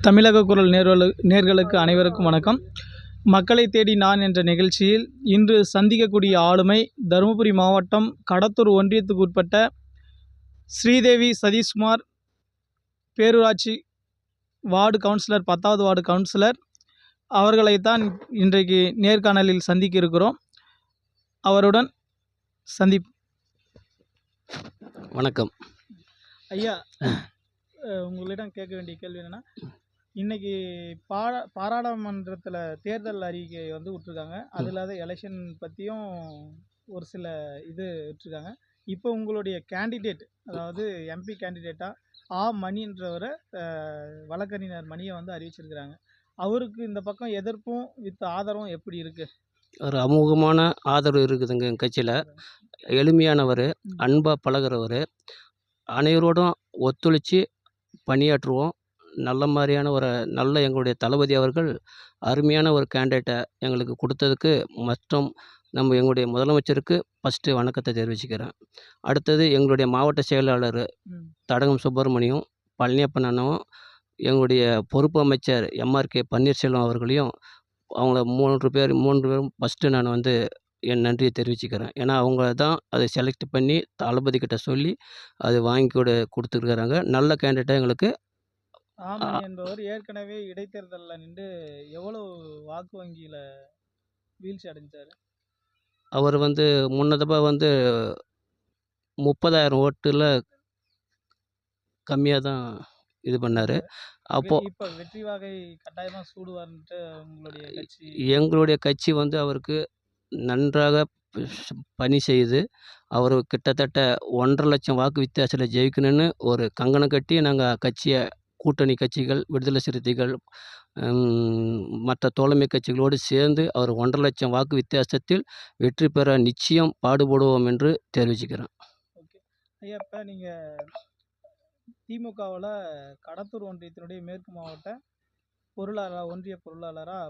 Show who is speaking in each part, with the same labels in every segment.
Speaker 1: தமிழக குரல் நேர்வலு நேர்களுக்கு அனைவருக்கும் வணக்கம். மக்களை தேடி நான் என்ற நிகழ்ச்சியில் இன்று சந்திக்கக்கூடிய ஆளுமை தருமபுரி மாவட்டம் கடத்தூர் ஒன்றியத்துக்கு உட்பட்ட ஸ்ரீதேவி சதீஷ்குமார் பேரூராட்சி வார்டு கவுன்சிலர் பத்தாவது வார்டு கவுன்சிலர். அவர்களைத்தான் இன்றைக்கு நேர்காணலில் சந்திக்க இருக்கிறோம் அவருடன் சந்திப்
Speaker 2: வணக்கம்.
Speaker 1: ஐயா உங்களிடம் கேட்க வேண்டிய கேள்வி என்னென்னா இன்னைக்கு பாரா பாராளுமன்றத்தில் தேர்தல் அறிக்கை வந்து விட்ருக்காங்க அது இல்லாத எலெக்ஷன் பற்றியும் ஒரு சில இது விட்டுருக்காங்க. இப்போ உங்களுடைய கேண்டிடேட் அதாவது எம்பி கேண்டிடேட்டாக ஆ மணின்றவரை வழக்கறிஞர் மணியை வந்து அறிவிச்சிருக்கிறாங்க. அவருக்கு இந்த பக்கம் எதிர்ப்பும் வித் ஆதரவும் எப்படி இருக்கு?
Speaker 2: ஒரு அமோகமான ஆதரவு இருக்குதுங்க எங்கள் கட்சியில். எளிமையானவர் அன்பாக பழகுறவர் அனைவரோடும் ஒத்துழைச்சி பணியாற்றுவோம் நல்ல மாதிரியான ஒரு நல்ல எங்களுடைய தளபதி அவர்கள் அருமையான ஒரு கேண்டிடேட்டை எங்களுக்கு கொடுத்ததுக்கு மற்றும் நம்ம எங்களுடைய முதலமைச்சருக்கு ஃபஸ்ட்டு வணக்கத்தை தெரிவிச்சுக்கிறேன் அடுத்தது எங்களுடைய மாவட்ட செயலாளர். தடகம் சுப்பிரமணியம் பழனியப்பன் அண்ணனும் எங்களுடைய பொறுப்பு அமைச்சர் எம்ஆர்கே பன்னீர்செல்வம் அவர்களையும் அவங்கள மூன்று பேர் மூன்று பேரும் ஃபஸ்ட்டு நான் வந்து என் நன்றியை தெரிவிச்சுக்கிறேன். ஏன்னா அவங்க தான் அதை செலக்ட் பண்ணி தளபதி கிட்ட சொல்லி அது வாங்கி கொடு கொடுத்துருக்குறாங்க. நல்ல கேண்டிடேட்டாக எங்களுக்கு
Speaker 1: ஆமணி என்பவர் ஏற்கனவே இடைத்தேர்தலில் நின்று எவ்வளவு வாக்கு வங்கியில் வீழ்ச்சி அடைஞ்சார்?
Speaker 2: அவர் வந்து முன்னதப்ப வந்து முப்பதாயிரம் ஓட்டில் கம்மியாக தான் இது பண்ணார். அப்போது
Speaker 1: இப்போ வெற்றி வாகை கட்டாயமாக சூடுவார்ன்ட்டு உங்களுடைய கட்சி
Speaker 2: எங்களுடைய கட்சி வந்து அவருக்கு நன்றாக பணி செய்து அவர் கிட்டத்தட்ட ஒன்றரை லட்சம் வாக்கு வித்தியாசத்தில் ஜெயிக்கணும்னு ஒரு கங்கணம் கட்டி நாங்கள் கட்சியை கூட்டணி கட்சிகள் விடுதலை சிறுத்தைகள் மற்ற தோழமை கட்சிகளோடு சேர்ந்து அவர் ஒன்றரை லட்சம் வாக்கு வித்தியாசத்தில் வெற்றி பெற நிச்சயம் பாடுபடுவோம் என்று தெரிவிச்சுக்கிறேன்.
Speaker 1: ஓகே. ஐயா இப்போ நீங்கள் திமுகவில் கடத்தூர் ஒன்றியத்தினுடைய மேற்கு மாவட்ட பொருளாளர் ஒன்றிய பொருளாளராக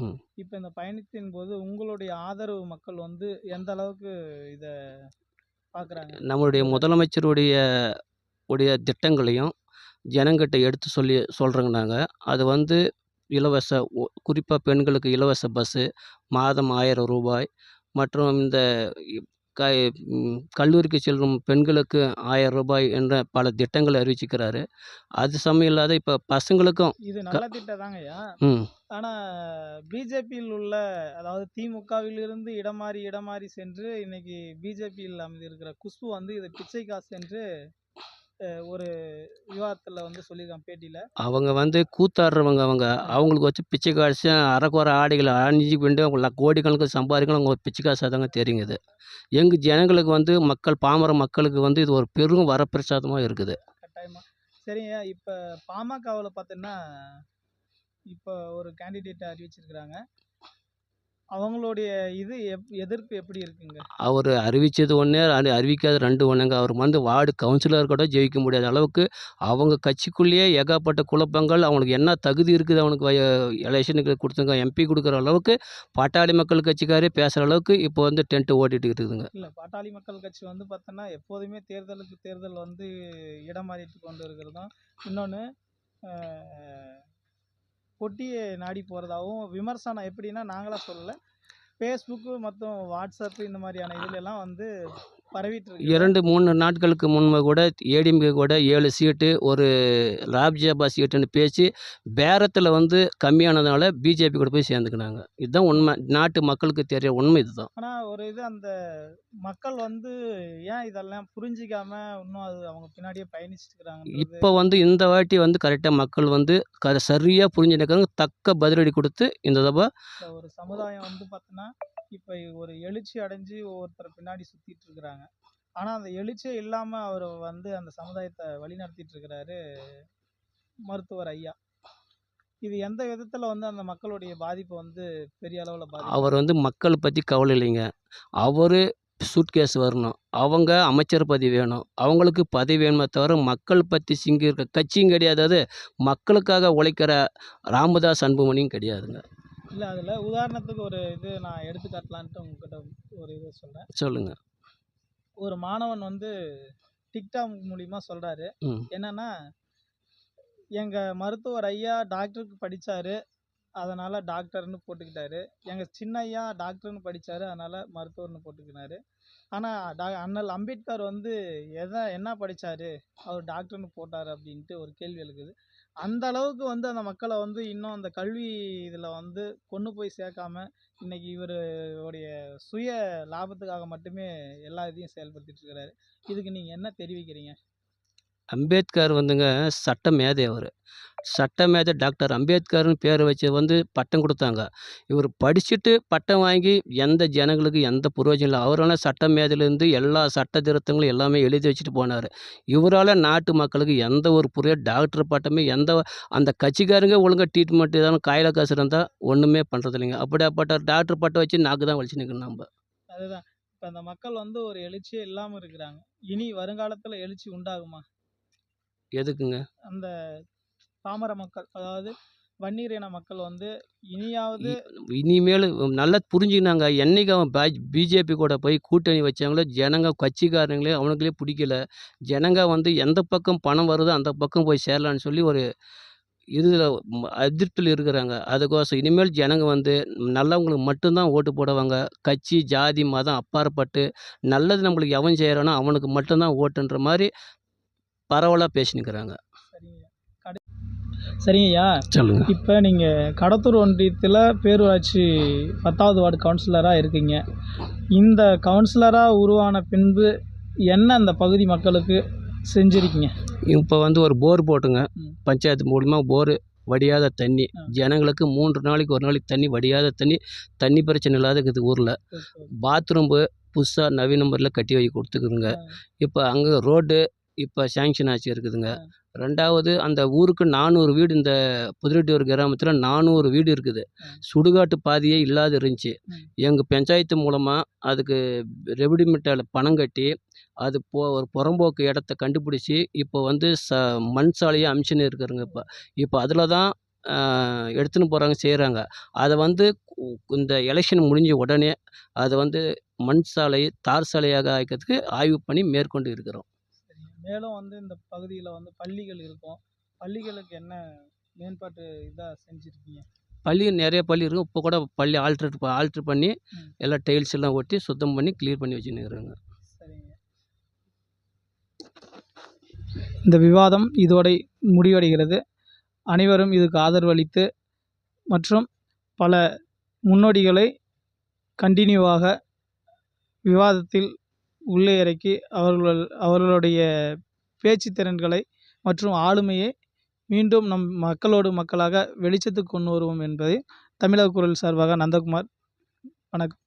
Speaker 2: ம்.
Speaker 1: இப்போ இந்த பயணத்தின் போது உங்களுடைய ஆதரவு மக்கள் வந்து எந்த அளவுக்கு இதை பார்க்குறாங்க
Speaker 2: நம்மளுடைய முதலமைச்சருடைய உடைய திட்டங்களையும் ஜனங்கிட்ட எடுத்து சொல்லி சொல்கிறோங்க நாங்கள் அது வந்து இலவச குறிப்பாக பெண்களுக்கு இலவச பஸ்ஸு மாதம் ஆயிரம் ரூபாய் மற்றும் இந்த க கல்லூரிக்கு செல்லும் பெண்களுக்கு ஆயிரம் ரூபாய் என்ற பல திட்டங்களை அறிவிச்சிக்கிறாரு அது சமயம் இல்லாத இப்போ பசங்களுக்கும்
Speaker 1: இது நல்ல திட்டம் தாங்க ஐயா.
Speaker 2: ம்.
Speaker 1: ஆனால் பிஜேபியில் உள்ள அதாவது திமுகவிலிருந்து இடம் மாறி இடம் மாறி சென்று இன்னைக்கு பிஜேபியில் அமைந்திருக்கிற குஷ்பு வந்து இது பிச்சை காசு என்று ஒரு விவாதத்தில் வந்து சொல்லியிருக்கான் பேட்டியில்.
Speaker 2: அவங்க வந்து கூத்தாடுறவங்க அவங்க. அவங்களுக்கு வச்சு பிச்சை காசு அரைக்குறை ஆடைகளை அணிஞ்சு கொண்டு அவங்க கோடிக்கணக்கு சம்பாதிக்கணும் அவங்க பிச்சை காசாக தாங்க தெரியுங்குது எங்கள் ஜனங்களுக்கு வந்து மக்கள் பாமர மக்களுக்கு வந்து இது ஒரு பெரும் வரப்பிரசாதமாக இருக்குது.
Speaker 1: கட்டாயமாக சரிங்க. இப்போ பாமகவில் பார்த்தீங்கன்னா இப்போ ஒரு கேண்டிடேட்டை அறிவிச்சிருக்கிறாங்க. அவங்களுடைய இது எப் எதிர்ப்பு எப்படி இருக்குங்க?
Speaker 2: அவர் அறிவித்தது ஒன்று அது அறிவிக்காத ரெண்டு ஒன்றுங்க அவர் வந்து வார்டு கவுன்சிலர் கூட ஜெயிக்க முடியாத அளவுக்கு அவங்க கட்சிக்குள்ளேயே ஏகப்பட்ட குழப்பங்கள் அவனுக்கு என்ன தகுதி இருக்குது அவனுக்கு எலெக்ஷனுக்கு கொடுத்துங்க எம்பி கொடுக்குற அளவுக்கு பாட்டாளி மக்கள் கட்சிக்காரே பேசுகிற அளவுக்கு இப்போ வந்து டென்ட்டு ஓட்டிகிட்டு இருக்குதுங்க.
Speaker 1: இல்லை பாட்டாளி மக்கள் கட்சி வந்து பார்த்தோன்னா எப்போதுமே தேர்தலுக்கு தேர்தல் வந்து இடம் மாறிட்டு கொண்டு இருக்கிறதும் இன்னொன்று பொட்டியை நாடி போகிறதாகவும் விமர்சனம் எப்படின்னா நாங்களாக சொல்லலை. ஃபேஸ்புக்கு மற்றும் வாட்ஸ்அப்பு இந்த மாதிரியான இதுல எல்லாம் வந்து
Speaker 2: இரண்டு மூணு நாட்களுக்கு முன்பு கூட ஏடிஎம்கே கூட ஏழு சீட்டு ஒரு ராஜ்யசபா சீட்டுன்னு பேசி பேரத்தில் வந்து கம்மியானதுனால பிஜேபி கூட போய் சேர்ந்துக்கினாங்க. இதுதான் உண்மை. நாட்டு மக்களுக்கு தெரிய உண்மை இதுதான்.
Speaker 1: ஆனால் ஒரு இது அந்த மக்கள் வந்து ஏன் இதெல்லாம் புரிஞ்சிக்காம இன்னும் அது அவங்க பின்னாடியே பயணிச்சுட்டு
Speaker 2: இப்போ வந்து இந்த வாட்டி வந்து கரெக்டாக மக்கள் வந்து க சரியாக புரிஞ்சுருக்காங்க தக்க பதிலடி கொடுத்து இந்த
Speaker 1: இந்த ஒரு சமுதாயம் வந்து பார்த்தோன்னா இப்போ ஒரு எழுச்சி அடைஞ்சு ஒவ்வொருத்தர் பின்னாடி சுற்றிட்டு இருக்கிறாங்க ஆனால் அந்த எழுச்சியே இல்லாமல் அவர் வந்து அந்த சமுதாயத்தை வழிநடத்திட்டு இருக்கிறாரு மருத்துவர் ஐயா. இது எந்த விதத்தில் வந்து அந்த மக்களுடைய பாதிப்பு வந்து பெரிய அளவில்
Speaker 2: அவர் வந்து மக்களை பற்றி கவலை இல்லைங்க. அவர் சூட்கேஸ் வரணும். அவங்க அமைச்சர் பதவி வேணும். அவங்களுக்கு பதவி வேணுமே தவிர மக்கள் பற்றி சிங்கி இருக்க கட்சியும் கிடையாது. அது மக்களுக்காக உழைக்கிற ராமதாஸ் அன்புமணியும் கிடையாதுங்க.
Speaker 1: இல்லை அதில் உதாரணத்துக்கு ஒரு இது நான் எடுத்துக்காட்டலான்ட்டு உங்ககிட்ட ஒரு இது சொல்கிறேன்
Speaker 2: சொல்லுங்கள்
Speaker 1: ஒரு மாணவன் வந்து டிக்டாக் மூலிமா சொல்கிறாரு என்னன்னா எங்கள் மருத்துவர் ஐயா டாக்டருக்கு படித்தார் அதனால் டாக்டர்னு போட்டுக்கிட்டாரு. எங்கள் சின்ன ஐயா டாக்டர்னு படித்தாரு அதனால் மருத்துவர்னு போட்டுக்கினாரு. ஆனால் டா அண்ணல் அம்பேத்கர் வந்து எதை என்ன படித்தாரு அவர் டாக்டர்னு போட்டார் அப்படின்ட்டு ஒரு கேள்வி எழுக்குது. அந்த அளவுக்கு வந்து அந்த மக்களை வந்து இன்னும் அந்த கல்வி இதில் வந்து கொண்டு போய் சேர்க்காம இன்னைக்கு இவருடைய சுய லாபத்துக்காக மட்டுமே எல்லா இதையும் செயல்படுத்திட்டு இருக்கிறாரு. இதுக்கு நீங்கள் என்ன தெரிவிக்கிறீங்க?
Speaker 2: அம்பேத்கர் வந்துங்க சட்ட மேதை அவர். சட்ட மேதை டாக்டர் அம்பேத்கர்னு பேர் வச்சு வந்து பட்டம் கொடுத்தாங்க. இவர் படிச்சுட்டு பட்டம் வாங்கி எந்த ஜனங்களுக்கு எந்த புரோஜனம் இல்லை. அவரால் சட்ட மேதையிலேருந்து எல்லா சட்ட திருத்தங்களும் எல்லாமே எழுதி வச்சுட்டு போனார். இவரால் நாட்டு மக்களுக்கு எந்த ஒரு புரிய டாக்டர் பட்டமே எந்த அந்த கட்சிக்காரங்க ஒழுங்காக ட்ரீட்மெண்ட் ஏதாவது காயில காசு இருந்தால் ஒன்றுமே பண்ணுறது இல்லைங்க. அப்படியாப்பட்ட டாக்டர் பட்டம் வச்சு நாக்கு தான் வலிச்சு நிற்கணும் நம்ம.
Speaker 1: அதுதான். இப்போ அந்த மக்கள் வந்து ஒரு எழுச்சியே இல்லாமல் இருக்கிறாங்க. இனி வருங்காலத்தில் எழுச்சி உண்டாகுமா?
Speaker 2: எதுக்குங்க?
Speaker 1: அந்த பாமர மக்கள் அதாவது வன்னியர் இன மக்கள் வந்து இனியாவது
Speaker 2: இனிமேல் நல்லா புரிஞ்சுக்கினாங்க. என்னைக்கு அவன் பிஜேபி கூட போய் கூட்டணி வச்சாங்களோ ஜனங்க கட்சிக்காரங்களே அவனுங்களே பிடிக்கல. ஜனங்க வந்து எந்த பக்கம் பணம் வருதோ அந்த பக்கம் போய் சேரலான்னு சொல்லி ஒரு இதில் அதிருப்தியில் இருக்கிறாங்க. அதுக்கோசம் இனிமேல் ஜனங்க வந்து நல்லவங்களுக்கு மட்டும்தான் ஓட்டு போடுவாங்க. கட்சி ஜாதி மதம் அப்பாற்பட்டு நல்லது நம்மளுக்கு எவன் செய்கிறானோ அவனுக்கு மட்டும்தான் ஓட்டுன்ற மாதிரி பரவலாக பேசினுக்கிறாங்க.
Speaker 1: சரிங்கய்யா.
Speaker 2: சொல்லுங்கள்
Speaker 1: இப்போ நீங்கள் கடத்தூர் ஒன்றியத்தில் பேரூராட்சி பத்தாவது வார்டு கவுன்சிலராக இருக்கீங்க. இந்த கவுன்சிலராக உருவான பின்பு என்ன அந்த பகுதி மக்களுக்கு செஞ்சுருக்கீங்க?
Speaker 2: இப்போ வந்து ஒரு போர் போட்டுங்க. பஞ்சாயத்து மூலிமா போரு வடியாத தண்ணி. ஜனங்களுக்கு மூன்று நாளைக்கு ஒரு நாளைக்கு தண்ணி வடியாத தண்ணி தண்ணி பிரச்சனை இல்லாத இருக்குது ஊரில். பாத்ரூம்பு புதுசாக நவீன முறையில் கட்டி வை கொடுத்துக்குதுங்க. இப்போ அங்கே ரோடு இப்போ சேங்ஷன் ஆச்சு இருக்குதுங்க. ரெண்டாவது அந்த ஊருக்கு நானூறு வீடு இந்த புதுரெட்டியூர் கிராமத்தில் நானூறு வீடு இருக்குது. சுடுகாட்டு பாதையே இல்லாத இருந்துச்சு. எங்கள் பஞ்சாயத்து மூலமாக அதுக்கு ரெவிடிமெண்ட்டில் பணம் கட்டி அது போ ஒரு புறம்போக்கு இடத்த கண்டுபிடிச்சி இப்போ வந்து ச மண் சாலையை அமிச்சுன்னு இருக்கிறாங்க இப்போ இப்போ அதில் தான் எடுத்துன்னு போகிறாங்க செய்கிறாங்க அதை வந்து இந்த எலெக்ஷன் முடிஞ்ச உடனே அதை வந்து மண் சாலை தார் சாலையாக ஆக்கிறதுக்கு ஆய்வு பண்ணி மேற்கொண்டு இருக்கிறோம்
Speaker 1: மேலும் வந்து இந்த பகுதியில் வந்து பள்ளிகள் இருக்கும். பள்ளிகளுக்கு என்ன மேம்பாட்டு இதாக செஞ்சுருக்கீங்க?
Speaker 2: பள்ளி நிறைய பள்ளி இருக்கும். இப்போ கூட பள்ளி ஆல்ட்ரேட் ஆல்ட்ரு பண்ணி
Speaker 1: ம்.
Speaker 2: எல்லாம் டைல்ஸ் எல்லாம் ஒட்டி சுத்தம் பண்ணி க்ளீன் பண்ணி வச்சுன்னு
Speaker 1: சரிங்க. இந்த விவாதம் இதோட முடிவடைகிறது. அனைவரும் இதுக்கு ஆதரவு அளித்து மற்றும் பல முன்னோடிகளை கண்டினியூவாக விவாதத்தில் உள்ளே இறக்கி அவர்கள் அவர்களுடைய பேச்சு திறன்களை மற்றும் ஆளுமையை மீண்டும் நம் மக்களோடு மக்களாக வெளிச்சத்துக்கு கொண்டு வருவோம் என்பதை தமிழக குரல் சார்பாக நந்தகுமார் வணக்கம்.